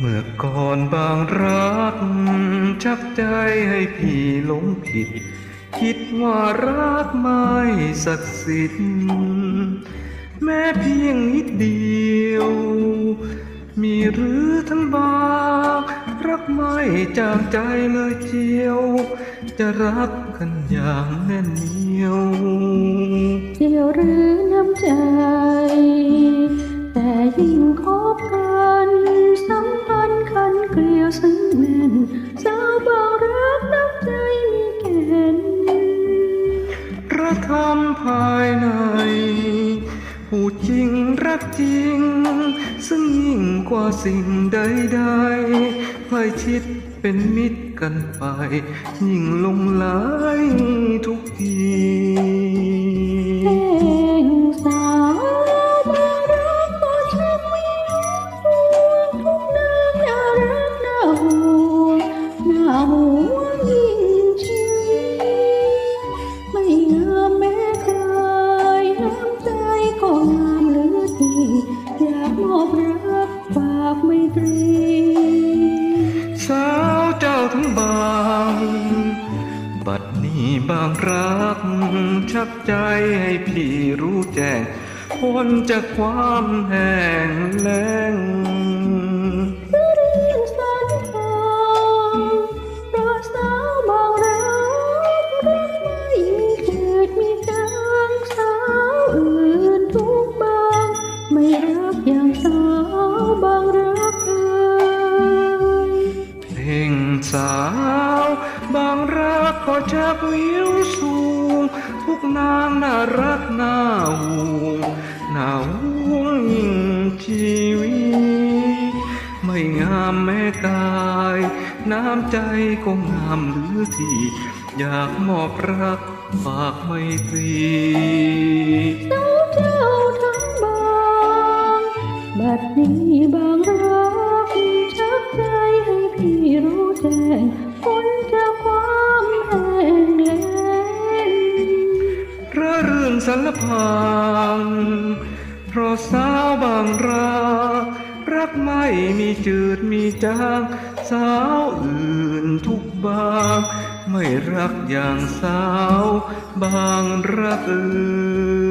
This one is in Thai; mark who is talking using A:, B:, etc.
A: เมื่อก่อนบางรัก ชักใจให้พี่หลงผิด คิดว่ารักไม่ศักดิ์สิทธิ์แม้เพียงนิดเดียว มีหรือทั้งบางรักไม่จากใจเลยเจียว จะรักกันอย่างแน่นเหนียว
B: เดียวหรือน้ำใจ
A: ภายในผู้จริงรักจริง ซึ่งยิ่งกว่าสิ่งใดๆใกล้ชิดเป็นมิตรกันไป ยิ่งลงไหลา
B: กไมตรี
A: สาวเจ้าทั้งบาง บัดนี้บางรัก ชักใจให้พี่รู้แจ้งพ้นจากความแห้งแล้ง
B: รักก็จะ
A: วิวสูง ทุกนางน่ารักน่าห่วงน่าห่วงยิ่งชีวิตไม่งามแม้กาย น้ำใจก็งามหลือที่ อยากมอบรักฝากไมตรี
B: สาวเจ้าทั้งบางบัดนี้บางรักชักใจให้พี่รู้แจ้งพ้นจ
A: สารพังเพราะสาวบางรักรักไม่มีจืดมีจาง สาวอื่นทุกบาง ไม่รักอย่างสาวบางรักเอ่